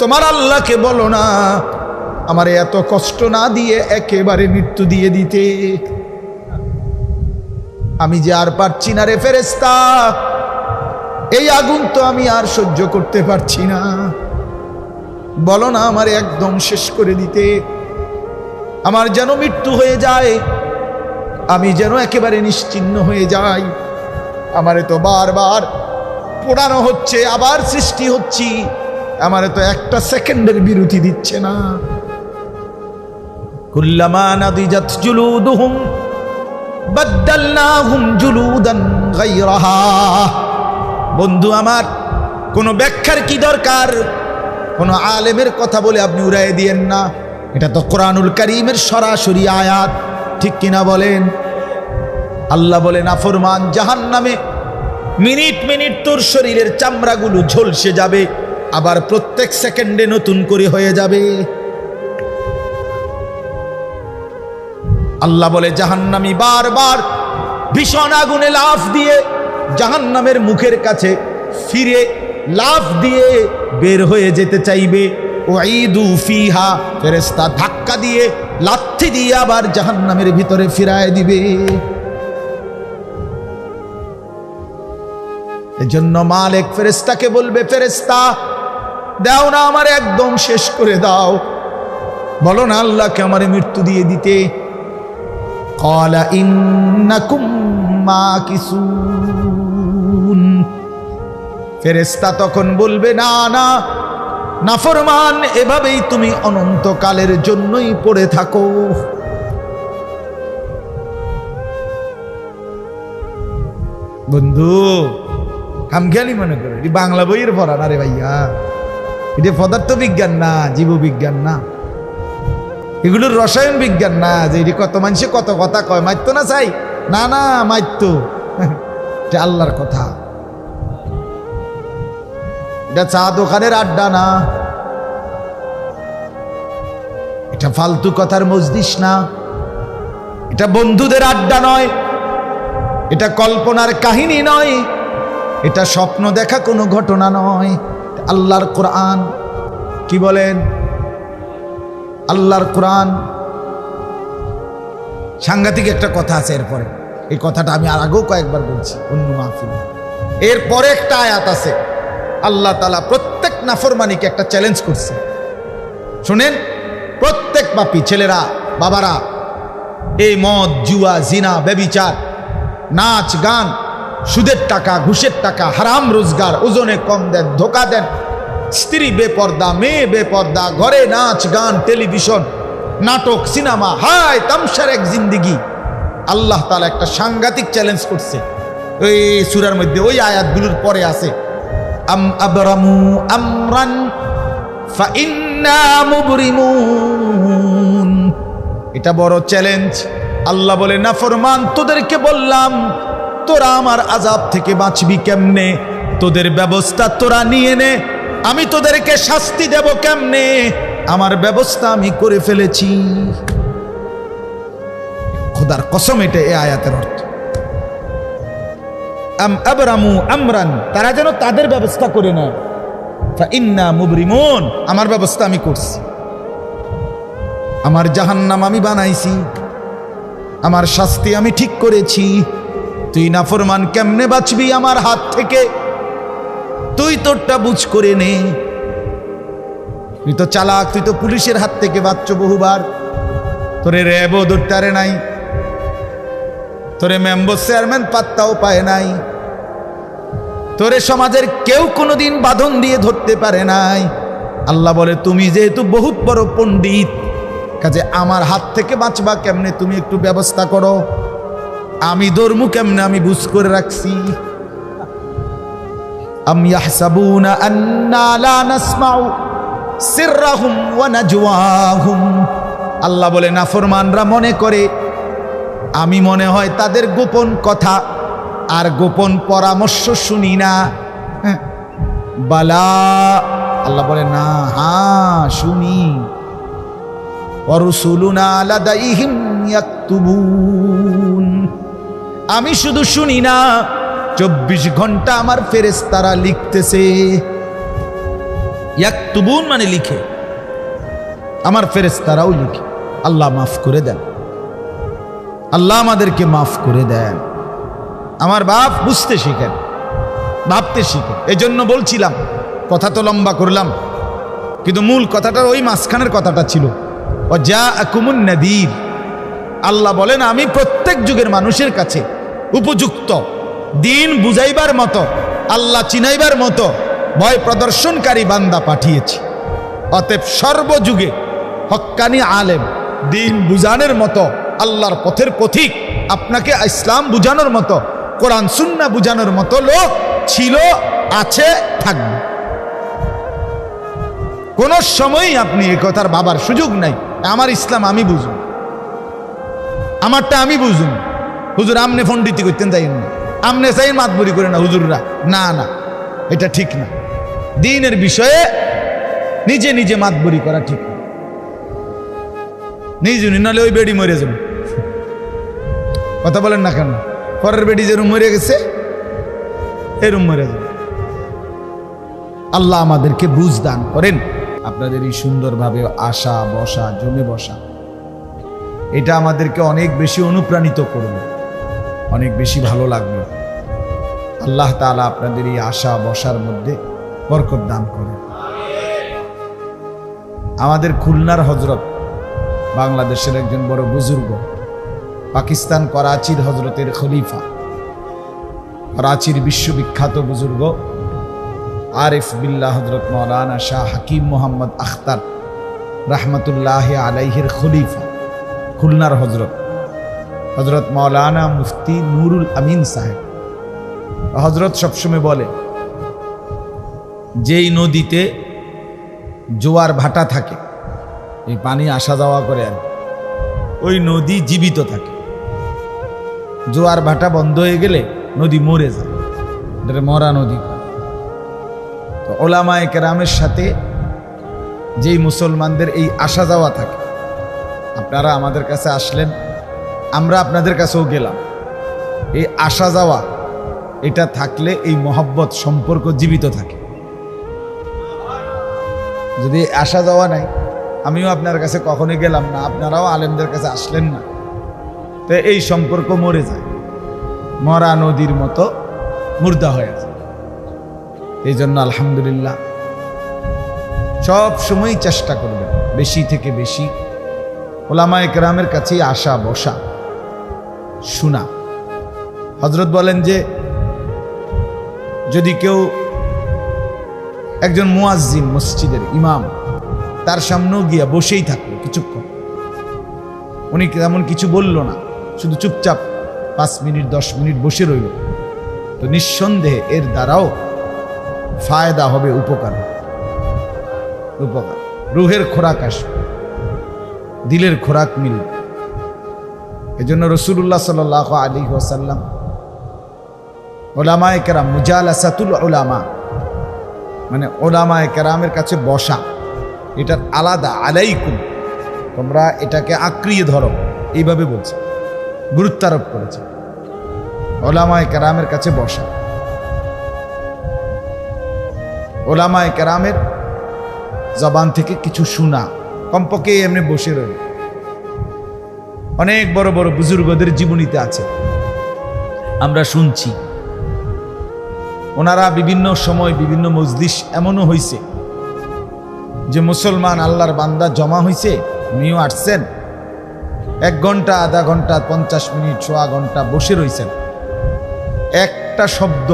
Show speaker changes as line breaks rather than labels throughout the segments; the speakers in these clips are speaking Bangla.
তোমার আল্লাহকে বলো না, আমার এত কষ্ট না দিয়ে একেবারে মৃত্যু দিয়ে দিতে। আমি যে আর পারছি না রে ফেরেস্তা এই আগুন তো আমি আর সহ্য করতে পারছি না। বলো না আমার একদম শেষ করে দিতে। আমার যেন মৃত্যু হয়ে যায়, আমি যেন একেবারে নিশ্চিন্ন হয়ে যাই। আমারে তো বারবার পোড়ানো হচ্ছে, আবার সৃষ্টি হচ্ছি। আমারে তো একটা সেকেন্ডের বিরতি দিচ্ছে না। বন্ধু আমার, কোনো ব্যাখ্যার কি দরকার? কোনো আলেমের কথা বলে আপনি উড়াই দিয়েন না। এটা তো কোরআনুল করিমের সরাসরি আয়াত। ঠিক কিনা বলেন? আল্লাহ বলেন, আফরমান জাহান নামে মিনিট মিনিট তোর শরীরের চামড়াগুলো ঝলসে যাবে, আবার প্রত্যেক সেকেন্ডে নতুন করে হয়ে যাবে। আল্লাহ বলে, জাহান্নামি বারবার ভীষণ আগুনে লাফ দিয়ে জাহান্নামের মুখের কাছে ফিরে লাফ দিয়ে বের হয়ে যেতে চাইবে। ওয়াইদু ফিহা ফেরেস্তা ধাক্কা দিয়ে, লাথি দিয়ে আবার জাহান্নামের ভিতরে ফিরায় দিবে। এজন্য মালিক ফেরেস্তাকে বলবে ফেরেস্তা দাও না আমার একদম শেষ করে দাও। বলো না, আল্লাহকে আমার মৃত্যু দিয়ে দিতে। কিছু ফেরেস্তা তখন বলবে, না না, নাফরমান, এভাবেই তুমি অনন্তকালের জন্যই পড়ে থাকো। বন্ধু খামখেয়ালি মনে করে। এটি বাংলা বইয়ের পড়া, না রে ভাইয়া? এটা পদার্থ বিজ্ঞান না, জীববিজ্ঞান না। এগুলোর রসায়ন বিজ্ঞান না, যে এটি কত মানুষে কত কথা কয় মাইতো না চাই না না মাইতো এটা আল্লাহর কথা। এটা চা দোকানের আড্ডা না। এটা ফালতু কথার মজলিস না। এটা বন্ধুদের আড্ডা নয়। এটা কল্পনার কাহিনী নয়। এটা স্বপ্ন দেখা কোনো ঘটনা নয়। আল্লাহর কোরআন, কি বলেন? আল্লাহর কোরআন। সাংঘাতিক একটা কথা আছে এরপরে। এই কথাটা আমি আর আগেও কয়েকবার বলছি, অন্য মাহফিল। এরপরে একটা আয়াত আছে। আল্লাহ তালা প্রত্যেক নাফরমানিকে একটা চ্যালেঞ্জ করছে। শোনেন, প্রত্যেক বাপি, ছেলেরা, বাবারা, এই মদ, জুয়া, জিনা, ব্যবিচার, নাচ, গান সুদের টাকা, ঘুষের টাকা, হারাম রোজগার, ওজনে কম দেন, ধোকা দেন। স্ত্রী বেপর্দা, মেয়ে বেপর্দা, ঘরে নাচ, গান, টেলিভিশন, নাটক, সিনেমা, হায়, তামসার এক জিন্দিগি। আল্লাহ তালা একটা সাংঘাতিক চ্যালেঞ্জ করছে। ওই সুরার মধ্যে, ওই আয়াতগুলোর পরে আছে, আম আমরান এটা বড় চ্যালেঞ্জ আল্লাহ বলে, না ফরমান, তোদেরকে বললাম তোরা আমার আজাব থেকে বাঁচবি কেমনে? তোদের ব্যবস্থা তোরা নিয়ে নে। আমি তোদেরকে শাস্তি দেব কেমনে? আমার ব্যবস্থা আমি করে ফেলেছি। খোদার কসম এটা এ আয়াতের অর্থ। আমরান, তারা যেন তাদের ব্যবস্থা করে নেয়। আমার ব্যবস্থা আমি করছি। আমার জাহান্নাম আমি বানাইছি। আমার শাস্তি আমি ঠিক করেছি। তুই নাফরমান কেমনে বাঁচবি আমার হাত থেকে? তুই তোরটা বুঝ করে নে। তুই তো চালাক, তুই তো পুলিশের হাত থেকে বাচ্চ বহুবার। তোরে র্যাবও ধরতে নাই। তোরে মেম্বার চেয়ারম্যান পাত্তাও পায় নাই। তোরে সমাজের কেউ কোনোদিন বাঁধন দিয়ে ধরতে পারে নাই। আল্লাহ বলে, তুমি যেহেতু বহুত বড় পণ্ডিত, কাজে আমার হাত থেকে বাঁচবা কেমনে? তুমি একটু ব্যবস্থা করো। আমি ধর্মু কেমনে? আমি বুঝ করে রাখছি। আন্না লা আল্লাহ বলে, নাফরমানরা মনে করে, আমি মনে হয় তাদের গোপন কথা, আর গোপন পরামর্শ শুনি না। হ্যাঁ। বালা। আল্লাহ বলে, না হ্যাঁ শুনি। অরসুলুনা লাদাইহিম ইয়াকতুবুন। আমি শুধু শুনি না চব্বিশ ঘণ্টা আমার ফেরেস্তারা লিখতেছে। ইয়াকতুবুন মানে লিখে। আমার ফেরেস্তারাও লিখে। আল্লাহ মাফ করে দেন। আল্লাহ আমাদেরকে মাফ করে দেন। আমার বাপ বুঝতে শিখেন ভাবতে শিখেন। এই জন্য বলছিলাম কথা তো লম্বা করলাম কিন্তু মূল কথাটা ওই মাঝখানের কথাটা ছিল ও যা আকুমুন নদীর। আল্লাহ বলেন, আমি প্রত্যেক যুগের মানুষের কাছে উপযুক্ত। দিন বুঝাইবার মতো, আল্লাহ চিনাইবার মতো, ভয় প্রদর্শনকারী বান্দা পাঠিয়েছি। অতএব সর্বযুগে হক্কানি আলেম, দিন বুঝানোর মতো, আল্লাহর পথের পথিক, আপনাকে ইসলাম বুঝানোর মতো, কোরআন সুন্না বুঝানোর মতো লোক ছিল, আছে, থাকবে। কোন সময়ই আপনি একথার বাবার সুযোগ নাই। আমার ইসলাম আমি বুঝুন আমারটা আমি বুঝুন হুজুর, আমনে ফন্ডিতি করতেন তাই না। আমনে চাই মাতবরি করে না, হুজুররা। না না, এটা ঠিক না। দিনের বিষয়ে নিজে নিজে মাতবরি করা ঠিক না। নিজে নাহলে ওই বেডি মরে যাবে। কথা বলেন না কেন? পরের বেডি যেরুম মরে গেছে এরম মরে যাবে। আল্লাহ আমাদেরকে বুঝ দান করেন। আপনাদের এই সুন্দরভাবে আসা, বসা, জমে বসা। এটা আমাদেরকে অনেক বেশি অনুপ্রাণিত করবে, অনেক বেশি ভালো লাগল আল্লাহ তাআলা আপনাদের এই আশা বসার মধ্যে বরকত দান করেন। আমাদের খুলনার হজরত বাংলাদেশের একজন বড় বুজুর্গ, পাকিস্তান করাচির হজরতের খলিফা, করাচির বিশ্ববিখ্যাত বুজুর্গ আরিফ বিল্লাহ হজরত মৌলানা শাহ হাকিম মোহাম্মদ আখতার রাহমাতুল্লাহ আলাইহের খলিফা। খুলনার হজরত। হজরত মৌলানা মুফতি নুরুল আমিন সাহেব। হজরত সবসময় বলে, যেই নদীতে জোয়ার ভাটা থাকে, এই পানি আসা যাওয়া করে আর ওই নদী জীবিত থাকে। জোয়ার ভাটা বন্ধ হয়ে গেলে নদী মরে যায়। এটা মরা নদী তো ওলামায় কেরামের সাথে যেই মুসলমানদের এই আসা যাওয়া থাকে আপনারা আমাদের কাছে আসলেন, আমরা আপনাদের কাছেও গেলাম। এই আসা যাওয়া, এটা থাকলে এই মহব্বত সম্পর্ক জীবিত থাকে। যদি আসা যাওয়া নাই, আমিও আপনার কাছে কখনোই গেলাম না, আপনারাও আলেমদের কাছে আসলেন না। তো এই সম্পর্ক মরে যায়, মরা নদীর মতো মুর্দা হয়ে যায়। এই জন্য আলহামদুলিল্লাহ, সব সময় চেষ্টা করবেন, বেশি থেকে বেশি ওলামা একরামের কাছেই আসা, বসা। শোনা। হজরত বলেন যে, যদি কেউ একজন মুয়াজ্জিন মসজিদের ইমাম, তার সামনেও গিয়া বসেই থাকল কিছুক্ষণ। উনি তেমন কিছু বলল না, শুধু চুপচাপ পাঁচ মিনিট, দশ মিনিট বসে রইল। তো নিঃসন্দেহে এর দ্বারাও ফায়দা হবে, উপকার উপকার। রুহের খোরাক আসবে। দিলের খোরাক মিলবে এজন্য রসুল্লাহ সাল আলী ওসাল্লাম ওলামায় কেরাম, মুজালাসাতুল ওলামা মানে ওলামায় কেরামের কাছে বসা, এটার আলাদা আলাইকুম, তোমরা এটাকে আঁকড়িয়ে ধরো, এইভাবে বলছে, গুরুত্বারোপ করেছে। ওলামায় কেরামের কাছে বসা। ওলামায় কেরামের জবান থেকে কিছু শোনা। কমপক্ষে এমনি বসে রইল অনেক বড় বড় বুজুর্গদের জীবনীতে আছে। আমরা শুনছি। ওনারা বিভিন্ন সময় বিভিন্ন মজলিস এমনও হয়েছে যে মুসলমান আল্লাহর বান্দা জমা হয়েছে উনিও আসছেন। এক ঘণ্টা, আধা ঘণ্টা, পঞ্চাশ মিনিট, সোয়া ঘণ্টা বসে রয়েছেন একটা শব্দ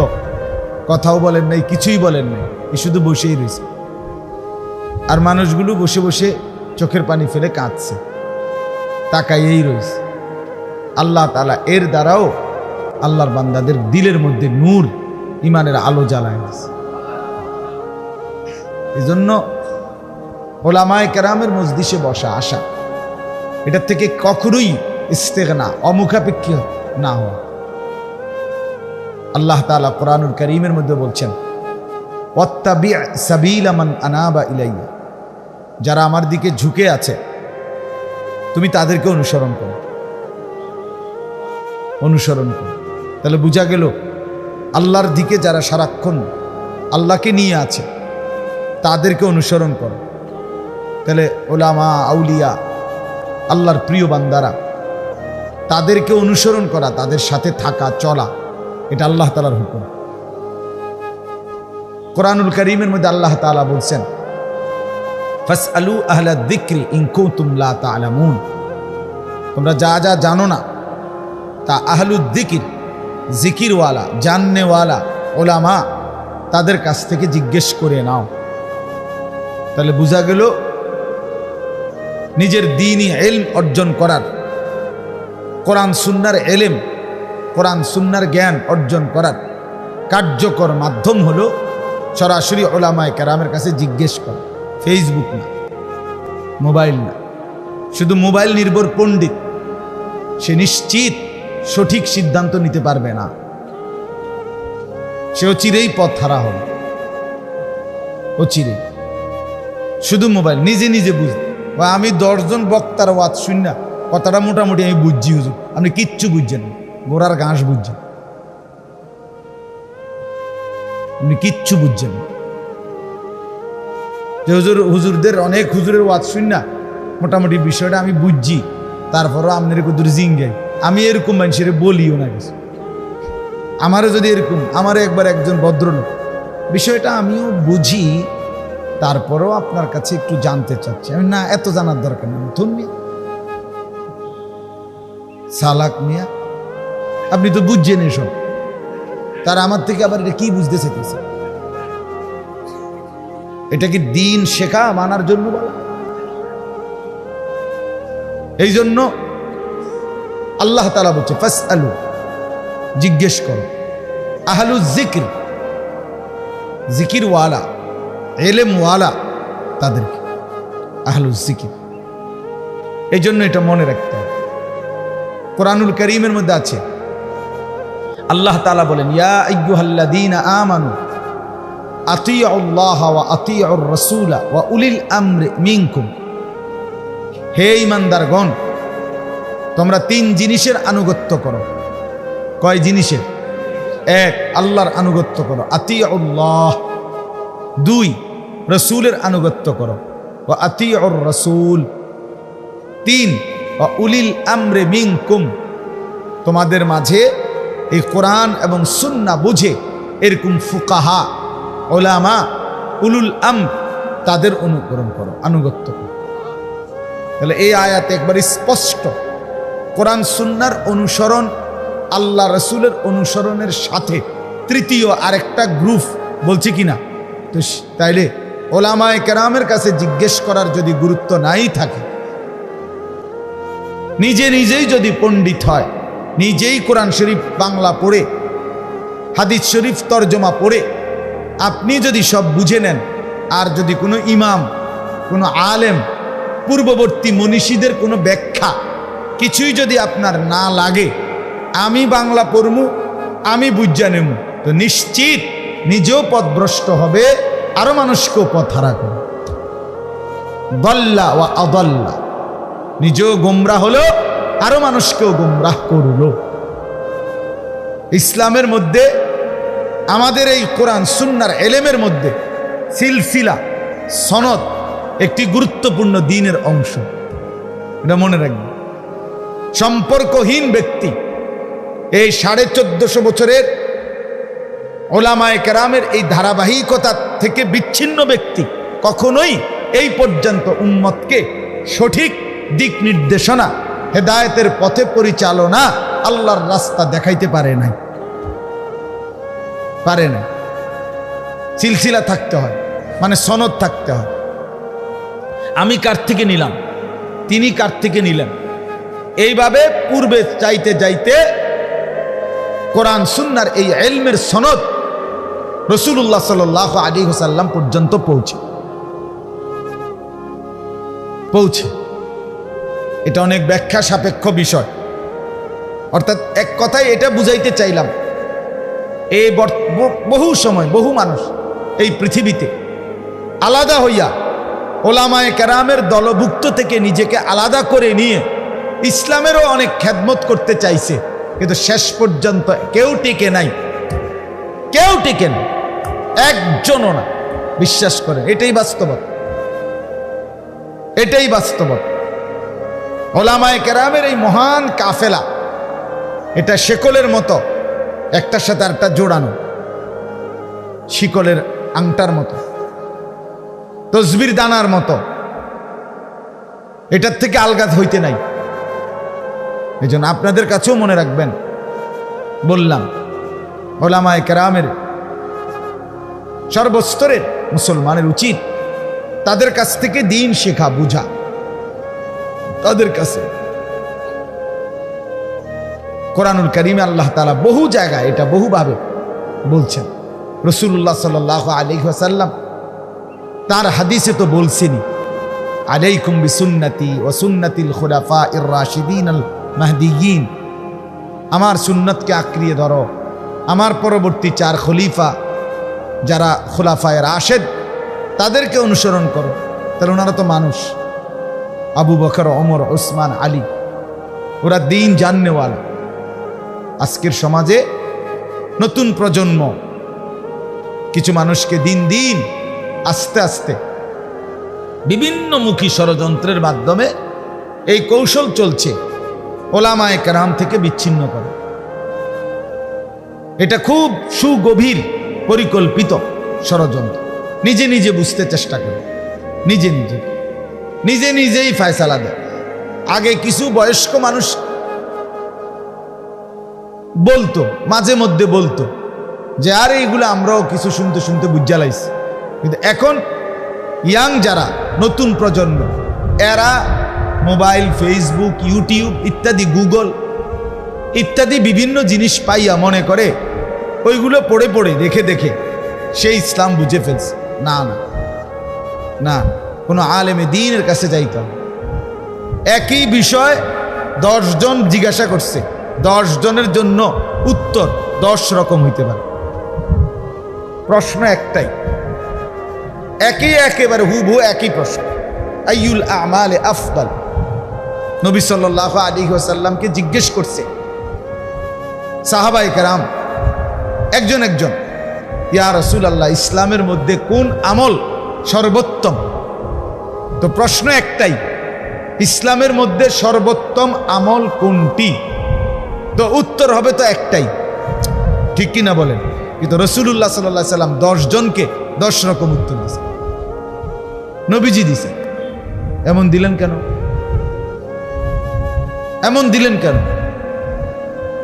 কথাও বলেন নাই, কিছুই বলেন নাই, এ শুধু বসেই রয়েছে আর মানুষগুলো বসে বসে চোখের পানি ফেলে কাঁদছে। তাকাইয়েই রয়েছে। আল্লাহ তালা এর দ্বারাও আল্লাহর বান্দাদের দিলের মধ্যে নূর ইমানের আলো জ্বালায় দিছে এই জন্য ওলামায় কেরামের মজদিসে বসা আসা এটার থেকে কখনোই ইস্তেগনা, অমুখাপেক্ষী না হওয়া। আল্লাহ তালা কোরআনুল করিমের মধ্যে বলছেন, ওয়াত্তাবি সাবিল আমান আনাবা ইলাইয়া। যারা আমার দিকে ঝুঁকে আছে, তুমি তাদেরকে অনুসরণ করো। অনুসরণ করো। তাহলে বোঝা গেল, আল্লাহর দিকে যারা সারাক্ষণ আল্লাহকে নিয়ে আছে, তাদেরকে অনুসরণ করো। তাহলে ওলামা, আউলিয়া, আল্লাহর প্রিয় বান্দারা, তাদেরকে অনুসরণ করা, তাদের সাথে থাকা, চলা, এটা আল্লাহ তালার হুকুম। কোরআনুল করিমের মধ্যে আল্লাহ তাআলা বলছেন ফাস আলু আহলা দিক্রি ইনকু তুমলা তালামুন তোমরা যা যা জানো না, তা আহলুদ্দিকির জিকিরওয়ালা জাননেওয়ালা, ওলামা, তাদের কাছ থেকে জিজ্ঞেস করে নাও। তাহলে বোঝা গেল, নিজের দিনই এলম অর্জন করার, কোরআন সুন্নার এলেম, কোরআন সুন্নার জ্ঞান অর্জন করার কার্যকর মাধ্যম হলো সরাসরি ওলামায় কেরামের কাছে জিজ্ঞেস করা। ফেসবুক না মোবাইল না। শুধু মোবাইল নির্ভর পণ্ডিত, সে নিশ্চিত সঠিক সিদ্ধান্ত নিতে পারবে না। সে অচিরেই পথ হারা হবে ও চিরে। শুধু মোবাইল নিজে নিজে বুঝ। বা আমি দশজন বক্তার ওয়াজ শুন না, কথাটা মোটামুটি আমি বুঝছি হুজুর। আপনি কিচ্ছু বুঝছেন না গোড়ার ঘাস বুঝছেন। আপনি কিচ্ছু বুঝছেন না। যে হুজুর, হুজুরদের অনেক হুজুরের ওয়াজ শুন না। মোটামুটি বিষয়টা আমি বুঝছি। তারপরও আপনার কুদুর জিঙ্গাই। আমি এরকম মানুষের বলিও না কিছু। আমারও যদি এরকম, আমারও একবার একজন ভদ্রলোক। বিষয়টা আমিও বুঝি, তারপরেও আপনার কাছে একটু জানতে চাচ্ছি। আমি না, এত জানার দরকার নেই। ধন্য সালাক মিয়া আপনি তো বুঝছেন এসব। তার আমার থেকে আবার এটা কি বুঝতে চাইতেছে? এটা কি দিন শেখা মানার জন্য বলা। এই জন্য আল্লাহ তালা বলছে ফাস আলু জিজ্ঞেস করো। আহলু জিকির জিকির ওয়ালা এলেম ওয়ালা তাদেরকে, আহলু জিকির এই জন্য এটা মনে রাখতে হবে। কোরআনুল করিমের মধ্যে আছে, আল্লাহ তালা বলেন, ইয়া আইয়ুহাল্লাযীনা আমানু আতিউল্লাহ ওয়া আতিউর রাসূলা ওয়া উলিল আমরি মিনকুম। হে ইমানদারগণ তোমরা তিন জিনিসের আনুগত্য করো। কয় জিনিসের এক, আল্লাহর আনুগত্য করো। আতিউল্লাহ। দুই, রসুলের আনুগত্য করো। ও আতিউর রসুল তিন ও উলিল আমরে মিনকুম। তোমাদের মাঝে এই কোরআন এবং সুন্না বুঝে এরকম ফুকাহা ওলামা উলুল আম তাদের অনুকরণ করো, আনুগত্য করো। তাহলে এই আয়াত একবার স্পষ্ট কোরআন সুন্নার অনুসরণ, আল্লাহ রসুলের অনুসরণের সাথে তৃতীয় আরেকটা গ্রুপ বলছে কিনা? তো তাইলে ওলামায় কেরামের কাছে জিজ্ঞেস করার যদি গুরুত্ব নাই থাকে, নিজে নিজেই যদি পণ্ডিত হয়, নিজেই কোরআন শরীফ বাংলা পড়ে, হাদিস শরীফ তর্জমা পড়ে আপনি যদি সব বুঝে নেন, আর যদি কোনো ইমাম, কোনো আলেম, পূর্ববর্তী মনীষীদের কোনো ব্যাখ্যা কিছুই যদি আপনার না লাগে, আমি বাংলা পড়মু, আমি বুঝা নেমু, তো নিশ্চিত নিজেও পথভ্রষ্ট হবে আরও মানুষকেও পথ হারা করবে। দল্লা ও অদল্লা নিজেও গোমরা হলো আরও মানুষকেও গোমরাহ করল। ইসলামের মধ্যে আমাদের এই কোরআন, সুন্নার এলেমের মধ্যে সিলসিলা, সনদ একটি গুরুত্বপূর্ণ দিনের অংশ। এটা মনে রাখবে। সম্পর্কহীন ব্যক্তি এই সাড়ে চোদ্দশো বছরের ওলামায় কেরামের এই ধারাবাহিকতা থেকে বিচ্ছিন্ন ব্যক্তি কখনোই এই পর্যন্ত উম্মতকে সঠিক দিক নির্দেশনা, হেদায়েতের পথে পরিচালনা আল্লাহর রাস্তা দেখাইতে পারে নাই। পারে না। সিলসিলা থাকতে হয় মানে সনদ থাকতে হয়। আমি কার থেকে নিলাম? তিনি কার থেকে নিলেন? এইভাবে পূর্বে চাইতে যাইতে কোরআন সুন্নার এই এলমের সনদ রসুল্লাহ সাল আলী হোসাল্লাম পর্যন্ত পৌঁছে। পৌঁছে। এটা অনেক ব্যাখ্যা সাপেক্ষ বিষয়। অর্থাৎ এক কথায় এটা বুঝাইতে চাইলাম এই বহু সময়, বহু মানুষ এই পৃথিবীতে আলাদা হইয়া ওলামায় কেরামের দলভুক্ত থেকে নিজেকে আলাদা করে নিয়ে ইসলামেরও অনেক খ্যাদমত করতে চাইছে। কিন্তু শেষ পর্যন্ত কেউ টিকে নাই। কেউ টিকে না একজনও না। বিশ্বাস করেন, এটাই বাস্তবতা। এটাই বাস্তবতা। ওলামায় কেরামের এই মহান কাফেলা, এটা শেকলের মতো একটার সাথে আরেকটা জোড়ানো। শিকলের আংটার মতো। তসবির দানার মতো। এটার থেকে আলগাত হইতে নাই। এই জন্য আপনাদের কাছেও মনে রাখবেন। বললাম, ওলামায় কেরামের সর্বস্তরের মুসলমানের উচিত তাদের কাছ থেকে দিন শেখা, বুঝা। তাদের কাছে কোরআনুল করিমে আল্লাহ তালা বহু জায়গায় এটা বহুভাবে বলছেন। রসুল্লাহ সাল আলী সাল্লাম তার হাদিসে তো বলছেনি আলাইকুম বিসুন্নতি ও সুন্নতিল খুলাফা ইর রাশিদিন আল মাহদিয়িন। আমার সুন্নতকে আঁকড়িয়ে ধরো, আমার পরবর্তী চার খলিফা যারা খোলাফায়ের আশেদ তাদেরকে অনুসরণ করো। তাহলে ওনারা তো মানুষ। আবু বকর অমর ওসমান, আলী, ওরা দিন জাননেওয়ালা। আজকের সমাজে নতুন প্রজন্ম। কিছু মানুষকে দিন দিন আস্তে আস্তে বিভিন্নমুখী ষড়যন্ত্রের মাধ্যমে এই কৌশল চলছে, ওলামায় কেরাম থেকে বিচ্ছিন্ন করে। এটা খুব সুগভীর পরিকল্পিত ষড়যন্ত্র। নিজে নিজে বুঝতে চেষ্টা করে নিজে নিজে। নিজে নিজেই ফায়সালা দেয় আগে কিছু বয়স্ক মানুষ বলতো, মাঝে মধ্যে বলতো যে, আরে এইগুলো আমরাও কিছু শুনতে শুনতে বুঝালাইছি কিন্তু এখন ইয়াং যারা, নতুন প্রজন্ম, এরা মোবাইল, ফেসবুক, ইউটিউব ইত্যাদি, গুগল ইত্যাদি বিভিন্ন জিনিস পাইয়া মনে করে, ওইগুলো পড়ে পড়ে, দেখে দেখে সেই ইসলাম বুঝে ফেলছে। না না না, কোনো আলেমে দিনের কাছে যাইতাম একই বিষয় দশজন জিজ্ঞাসা করছে। দশ জনের জন্য উত্তর দশ রকম হইতে পারে। প্রশ্ন একটাই। একই একেবারে হুবহু একই প্রশ্ন। আইউল আমালে আফদাল? নবী সাল্লাহ আলী ওসাল্লামকে জিজ্ঞেস করছে সাহাবাই কারাম, একজন একজন, ইয়া রসুল আল্লাহ ইসলামের মধ্যে কোন আমল সর্বোত্তম? তো প্রশ্ন একটাই, ইসলামের মধ্যে সর্বোত্তম আমল কোনটি? তো উত্তর হবে তো একটাই। ঠিক কিনা বলেন? কিন্তু রসুল্লাহ সাল্লাহ সাল্লাম জনকে দশ রকম উত্তর দিছে নবীজি দিছে এমন দিলেন কেন? এমন দিলেন কেন?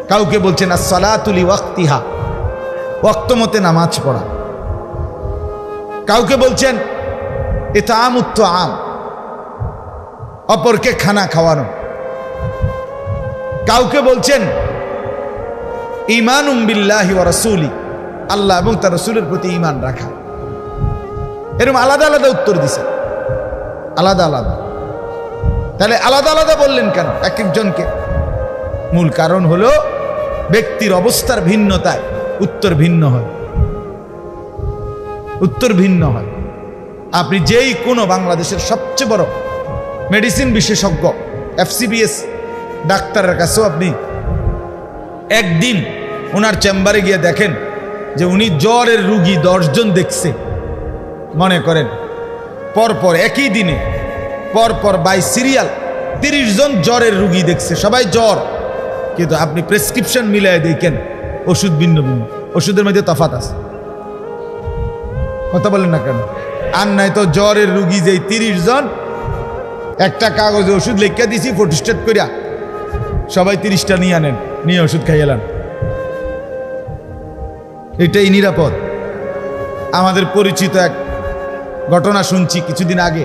কাউকে বলছেন আসলাতুলি ওয়াক্তিহা ওয়াক্ত মতে নামাজ পড়া। কাউকে বলছেন এটা আম উত্ত আম অপরকে খানা খাওয়ানো। কাউকে বলছেন ইমান উম্বিল্লাহি ও রসুলি আল্লাহ এবং তার রসুলের প্রতি ইমান রাখা। এরকম আলাদা আলাদা উত্তর দিছে। আলাদা আলাদা। তাহলে আলাদা আলাদা বললেন কেন এক একজনকে? মূল কারণ হলো ব্যক্তির অবস্থার ভিন্নতায় উত্তর ভিন্ন হয়। উত্তর ভিন্ন হয়। আপনি যেই কোনো বাংলাদেশের সবচেয়ে বড় মেডিসিন বিশেষজ্ঞ এফসিবিএস ডাক্তারের কাছেও আপনি একদিন ওনার চেম্বারে গিয়ে দেখেন যে উনি জ্বরের রুগী দশজন দেখছে। মনে করেন, পরপর একই দিনে, পরপর বাই সিরিয়াল তিরিশ জন জ্বরের রুগী দেখছে, সবাই জ্বর। কিন্তু আপনি প্রেসক্রিপশন মিলাই দেখেন, ওষুধ ভিন্ন ভিন্ন, ওষুধের মধ্যে তফাত আছে। কথা বলেন না কেন? আর নাই তো জ্বরের রুগী যে তিরিশ জন, একটা কাগজে ওষুধ লিখে দিছি ফটোস্টেট করিয়া সবাই তিরিশটা নিয়ে আনেন, নিয়ে ওষুধ খাইয়েলাম এটাই নিরাপদ। আমাদের পরিচিত এক ঘটনা শুনছি কিছুদিন আগে।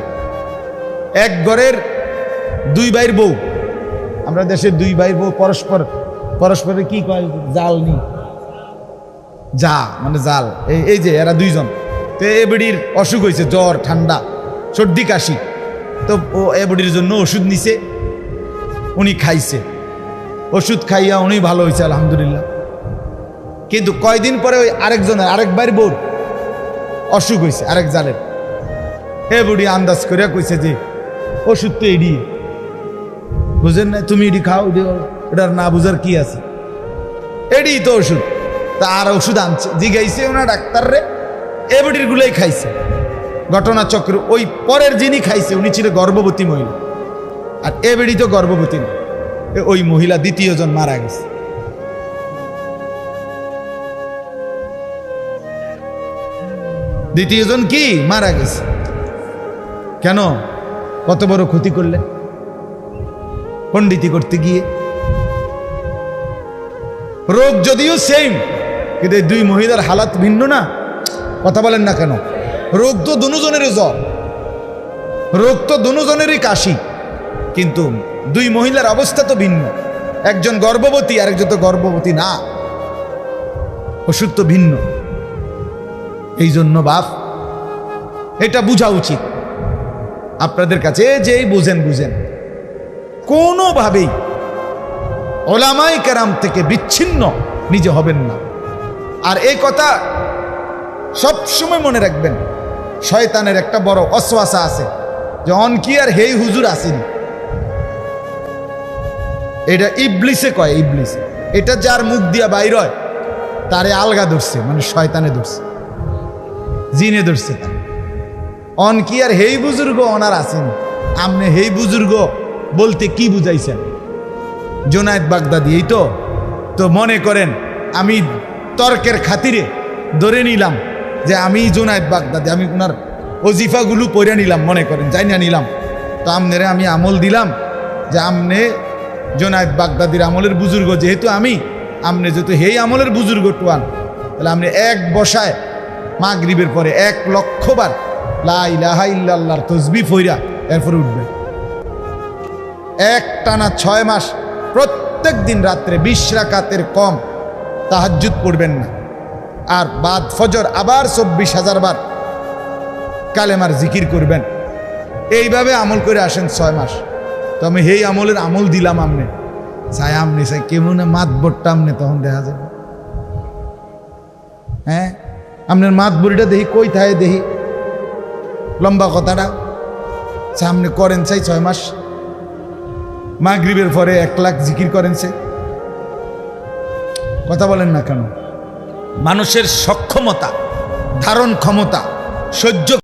এক ঘরের দুই ভাইয়ের বউ। আমরা দেশের দুই ভাইয়ের বউ পরস্পর পরস্পরের কি কয়? জাল নি। যা মানে জাল। এই এই যে, এরা দুইজন। তো এ বেডির অসুখ হয়েছে, জ্বর, ঠান্ডা, সর্দি, কাশি। তো ও এ বেডির জন্য ওষুধ নিছে, উনি খাইছে। ওষুধ খাইয়া উনি ভালো হয়েছে আলহামদুলিল্লাহ। কিন্তু কয়দিন পরে ওই আরেকজনের আরেক বউর অসুখ হয়েছে আরেক জালের। হে বুড়ি, আন্দাজ করিয়া কইছে যে ওষুধ তো এড়িয়ে। বুঝেন না তুমি এটি খাও, এটি এটার না বুঝার কি আছে? এডি তো ওষুধ। তা আর ওষুধ আনছে, জিগাইছে ওনা ডাক্তার রে, এ বুড়ির গুলোই খাইছে। ঘটনাচক্র ওই পরের যিনি খাইছে, উনি ছিল গর্ভবতী মহিলা। আর এ বেড়ি তো গর্ভবতী না ওই মহিলা দ্বিতীয় জন মারা গেছে। দ্বিতীয় জন কি? মারা গেছে। কেন? কত বড় ক্ষতি করলে? পণ্ডিতি করতে গিয়ে। রোগ যদিও সেম কিন্তু দুই মহিলার হালাত ভিন্ন না। কথা বলেন না কেন? রোগ তো দুজনেরই জ্বর। রোগ তো দুজনেরই কাশি। কিন্তু দুই মহিলার অবস্থা তো ভিন্ন। একজন গর্ভবতী, আরেকজন তো গর্ভবতী না। ওষুধ তো ভিন্ন। এই জন্য বাপ, এটা বোঝা উচিত। আপনাদের কাছে যেই বুঝেন বুঝেন। কোনোভাবেই ওলামাই কেরাম থেকে বিচ্ছিন্ন নিজে হবেন না। আর এই কথা সব সময় মনে রাখবেন, শয়তানের একটা বড় অশ্বাসা আছে যে অনকি আর হেই হুজুর আসেনি? এটা ইবলিসে কয়, ইবলিস। এটা যার মুখ দিয়া বাইর হয়, তারে আলগা ধরছে মানে শয়তানে ধরছে, জিনে ধরছে তার। অনকি আর হেই বুজুর্গ, অনার আছেন। আমনে হেই বুজুর্গ বলতে কি বুঝাইছেন? জোনায়েদ বাগদাদি, এই তো তো মনে করেন, আমি তর্কের খাতিরে ধরে নিলাম যে আমি জোনায়েদ বাগদাদি, আমি ওনার ওজিফাগুলো পড়ে নিলাম, মনে করেন যাই না নিলাম। তো আমনেরে আমি আমল দিলাম যে আমনে জোনায়েদ বাগদাদির আমলের বুজুর্গ, যেহেতু আমি, আমনে যেহেতু হেই আমলের বুজুর্গ টুয়ান, তাহলে আপনি এক বসায় মাগরিবের পরে এক লক্ষবার লা ইলাহা ইল্লাল্লাহর তসবি ফইরা এরপরে উঠবে। এক টানা ছয় মাস প্রত্যেক দিন রাত্রে বিশ রাকাতের কম তাহাজ্জুদ পড়বেন না। আর বাদ ফজর আবার চব্বিশ হাজার বার কালেমার জিকির করবেন। এইভাবে আমল করে আসেন ছয় মাস। তো আমি হেই আমলের আমল দিলাম আমনে। চাই আমনে চাই কেমন মাত বটটা আমনে, তখন দেখা যাবে। হ্যাঁ? আপনার মাত বুড়িটা দেখি কই থাকে দেখি। লম্বা কথাটা। সামনে করেন চাই ছয় মাস। মাগরিবের পরে এক লাখ জিকির করেন সে। কথা বলেন না কেন? মানুষের সক্ষমতা, ধারণ ক্ষমতা, সহ্য